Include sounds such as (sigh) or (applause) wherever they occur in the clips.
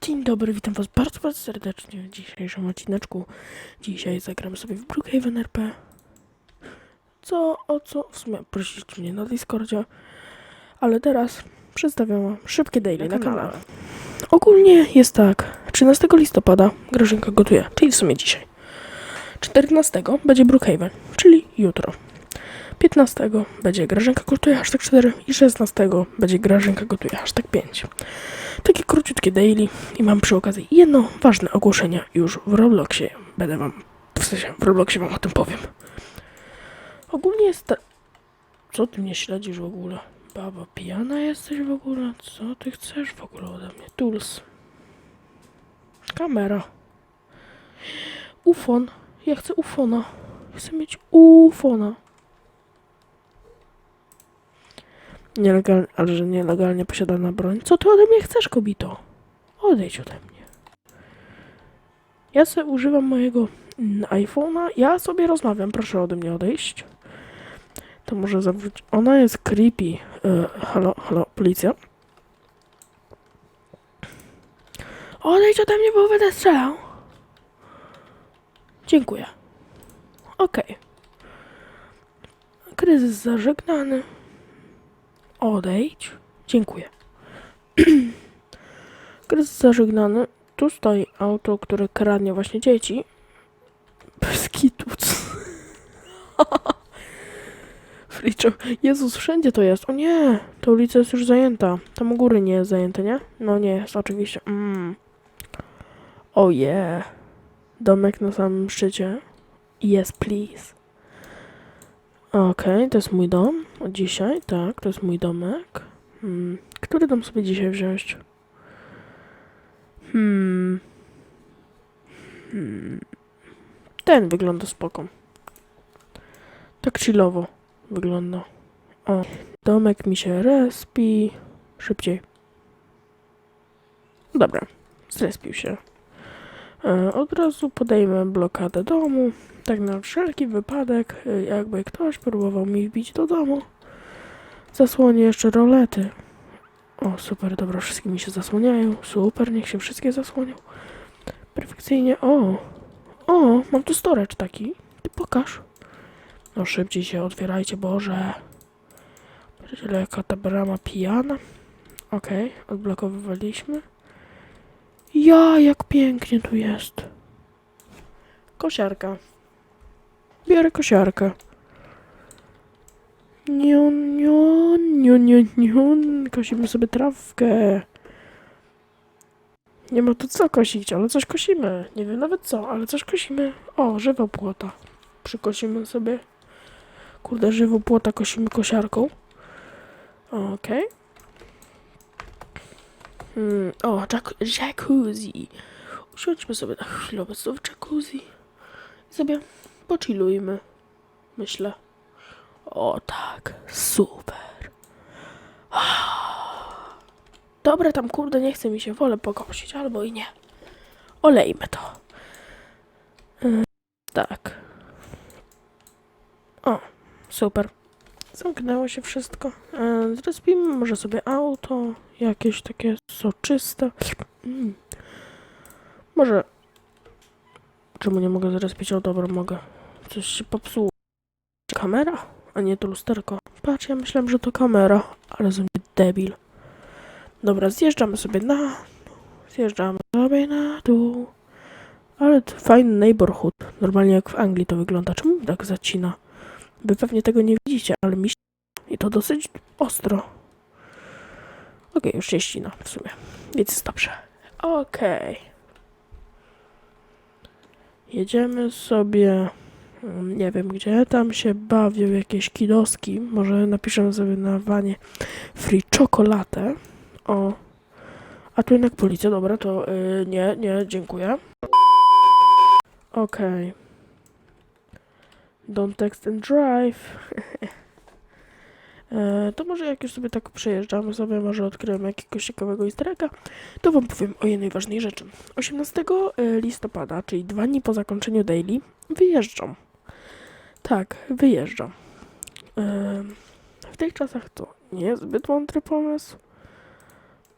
Dzień dobry, witam was bardzo, bardzo serdecznie w dzisiejszym odcineczku. Dzisiaj zagram sobie w Brookhaven RP. Co, o co w sumie prosiliście mnie na Discordzie. Ale teraz przedstawiam wam szybkie daily na kanale. Ogólnie jest tak. 13 listopada Grażynka gotuje, czyli w sumie dzisiaj. 14 będzie Brookhaven, czyli jutro. 15 będzie Grażynka gotuje hashtag 4 i 16 będzie Grażynka gotuje hashtag 5. Takie króciutkie daily i mam przy okazji jedno ważne ogłoszenie już w Robloxie. Będę wam, w sensie w Robloxie wam o tym powiem. Ogólnie jest ta... Co ty mnie śledzisz w ogóle? Baba, pijana jesteś w ogóle? Co ty chcesz w ogóle ode mnie? Tools. Kamera. Ufon. Ja chcę ufona. Chcę mieć ufona. Nielegalnie, ale że nielegalnie posiadana broń. Co ty ode mnie chcesz, kobito? Odejdź ode mnie. Ja sobie używam mojego mm, iPhone'a. Ja sobie rozmawiam, proszę ode mnie odejść. To może zawróć. Ona jest creepy. E, halo, halo, policja. Odejdź ode mnie, bo będę strzelał. Dziękuję. Okej. Kryzys zażegnany. Odejdź. Dziękuję. (clears throat) Kryzys zażegnany. Tu stoi auto, które kradnie właśnie dzieci. Bez kitu. (laughs) co? Fliczo. Jezus, wszędzie to jest. O nie, ta ulica jest już zajęta. Tam u góry nie jest zajęte, nie? No nie jest, oczywiście. Mm. O oh yeah. Domek na samym szczycie. Yes, please. Okej, to jest mój dom. Dzisiaj, tak, to jest mój domek. Hmm. Który dom sobie dzisiaj wziąć? Hmm. hmm. Ten wygląda spoko. Tak chillowo wygląda. O, domek mi się respi. Szybciej. Dobra, zrespił się. E, od razu podejmę blokadę domu. Tak na wszelki wypadek, y, jakby ktoś próbował mi wbić do domu. Zasłonię jeszcze rolety. O, super, dobra, wszystkie mi się zasłaniają. Super, niech się wszystkie zasłonią. Perfekcyjnie. O, o, mam tu storage taki. Ty pokaż. No szybciej się otwierajcie, Boże. Patrzcie, jaka ta brama pijana. Okej, odblokowywaliśmy. Ja, jak pięknie tu jest. Kosiarka. Biorę kosiarkę. Nion, nion, nion, nion, nion. Kosimy sobie trawkę. Nie ma tu co kosić, ale coś kosimy. Nie wiem nawet co, ale coś kosimy. O, żywo płota. Przykosimy sobie. Kurde, żywo płota kosimy kosiarką. Okej. Hmm, o, jac jacuzzi. Usiądźmy sobie na chwilę obecną w jacuzzi. I sobie pochillujmy. Myślę. O tak, super. (sighs) Dobra, tam kurde, nie chce mi się, wolę pokosić, albo i nie. Olejmy to. Yy, tak. O, super. Zamknęło się wszystko. Yy, Zrespimy może sobie auto, jakieś takie soczyste. Mm. Może... Czemu nie mogę zrespić? O, dobra, mogę. Coś się popsuło. Kamera? A nie to lusterko. Patrz, ja myślałem, że to kamera. Ale ze debil. Dobra, zjeżdżamy sobie na... Zjeżdżamy sobie na dół. Ale fajny neighborhood. Normalnie jak w Anglii to wygląda. Czemu tak zacina? Wy pewnie tego nie widzicie, ale mi się... I to dosyć ostro. Okej, już się ścina w sumie. Więc jest dobrze. Okej. Jedziemy sobie... mm, Nie wiem gdzie, tam się bawią jakieś kidoski. Może napiszę sobie na wanie free czekolatę. O. A tu jednak policja, dobra, to y, nie, nie, dziękuję. Okej. Don't text and drive. (laughs) E, to może jak już sobie tak przejeżdżamy sobie, może odkryjemy jakiegoś ciekawego easter egga, to wam powiem o jednej ważnej rzeczy. 18 listopada, czyli dwa dni po zakończeniu daily, wyjeżdżam. Tak, wyjeżdżam. E, tych czasach to nie jest zbyt mądry pomysł,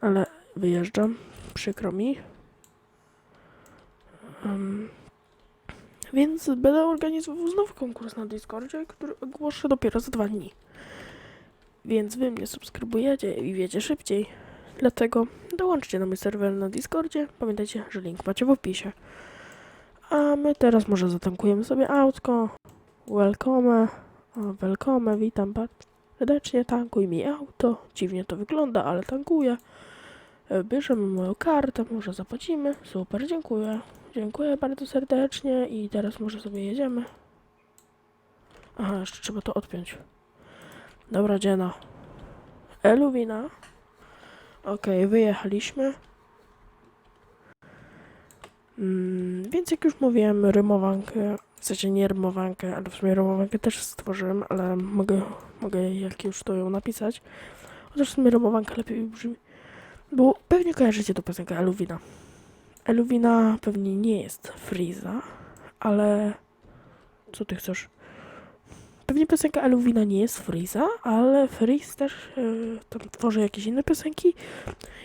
ale wyjeżdżam, przykro mi. Em, więc będę organizował znowu konkurs na Discordzie, który ogłoszę dopiero za dwa dni. Więc wy mnie subskrybujecie i wiecie szybciej. Dlatego dołączcie na mój serwer na Discordzie. Pamiętajcie, że link macie w opisie. A my teraz może zatankujemy sobie autko. Welcome. Welcome, witam bardzo serdecznie. Tankuj mi auto. Dziwnie to wygląda, ale tankuję. E, Bierzemy moją kartę, może zapłacimy. Super, dziękuję. Dziękuję bardzo serdecznie i teraz może sobie jedziemy. Aha, jeszcze trzeba to odpiąć. Dobra, dziena. Eluwina. Okej, wyjechaliśmy. Mm, więc jak już mówiłem, rymowankę, w sensie nie rymowankę, ale w sumie rymowankę też stworzyłem, ale mogę, mogę jak już to ją napisać. Chociaż w sumie rymowanka lepiej brzmi. Bo pewnie kojarzycie tą piosenkę Eluwina. Eluwina pewnie nie jest Friza, ale... Co ty chcesz? Pewnie piosenka Eluwina nie jest Friza, ale Friz też e, tam tworzy jakieś inne piosenki.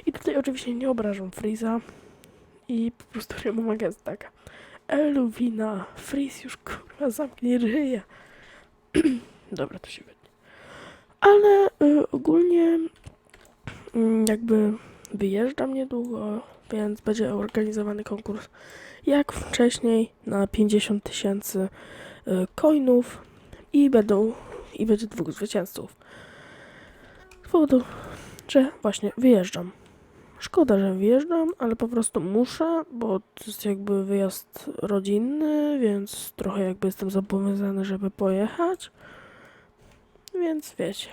I tutaj oczywiście nie obrażam Friza. I po prostu (laughs) rymowanka jest taka. Eluwina, Friz już kurwa zamknie ryja. (clears throat) Dobra, to się wytnie. Ale y, ogólnie mm, jakby wyjeżdżam niedługo, więc będzie organizowany konkurs jak wcześniej na 50 tysięcy y, coinów i będą i będzie dwóch zwycięzców. Z powodu, że właśnie wyjeżdżam. Szkoda, że wyjeżdżam, ale po prostu muszę, bo to jest jakby wyjazd rodzinny, więc trochę jakby jestem zobowiązany, żeby pojechać. Więc wiecie.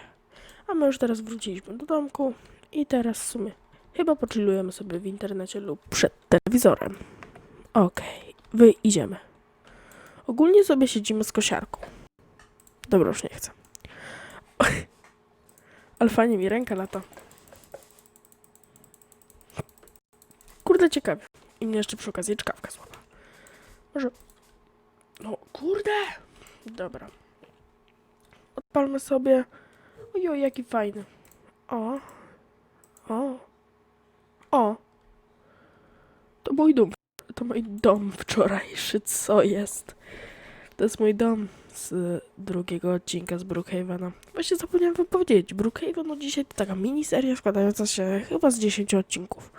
A my już teraz wróciliśmy do domku i teraz w sumie chyba pochillujemy sobie w internecie lub przed telewizorem. Okej, wy idziemy. Ogólnie sobie siedzimy z kosiarką. Dobra, już nie chcę. (laughs) Ale fajnie mi ręka lata. Kurde, ciekawie. I mnie jeszcze przy okazji czkawka złapa. Może... No, kurde! Dobra. Odpalmy sobie. Ojoj, jaki fajny. O. O. O. To mój dom. To mój dom wczorajszy. Co jest? To jest mój dom z drugiego odcinka z Brookhavena. Właśnie zapomniałem wam powiedzieć. Brookhaven dzisiaj to taka miniseria składająca się chyba z 10 odcinków.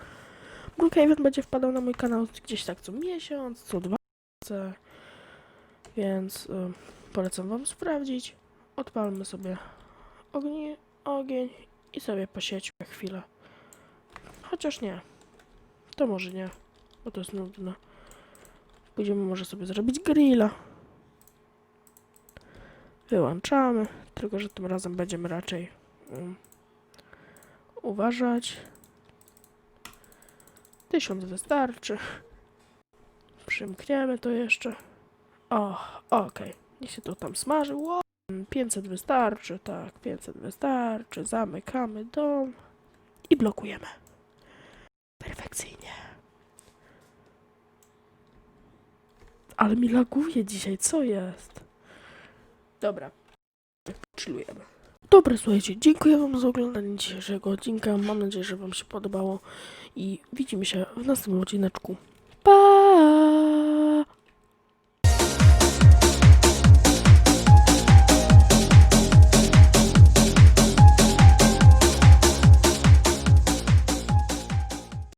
Brookhaven będzie wpadał na mój kanał gdzieś tak co miesiąc, co dwa miesiące. Więc y, polecam wam sprawdzić. Odpalmy sobie ogni, ogień i sobie posiedźmy chwilę. Chociaż nie. To może nie, bo to jest nudne. Pójdziemy może sobie zrobić grilla. Wyłączamy, tylko że tym razem będziemy raczej um, uważać. Tysiąc wystarczy. Przymkniemy to jeszcze. O, okej. Niech się to tam smaży. Ło. 500 wystarczy, tak, 500 wystarczy. Zamykamy dom i blokujemy. Perfekcyjnie. Ale mi laguje dzisiaj, co jest? Dobra. Chillujemy. Dobra, słuchajcie, dziękuję wam za oglądanie dzisiejszego odcinka. Mam nadzieję, że wam się podobało i widzimy się w następnym odcineczku. Pa!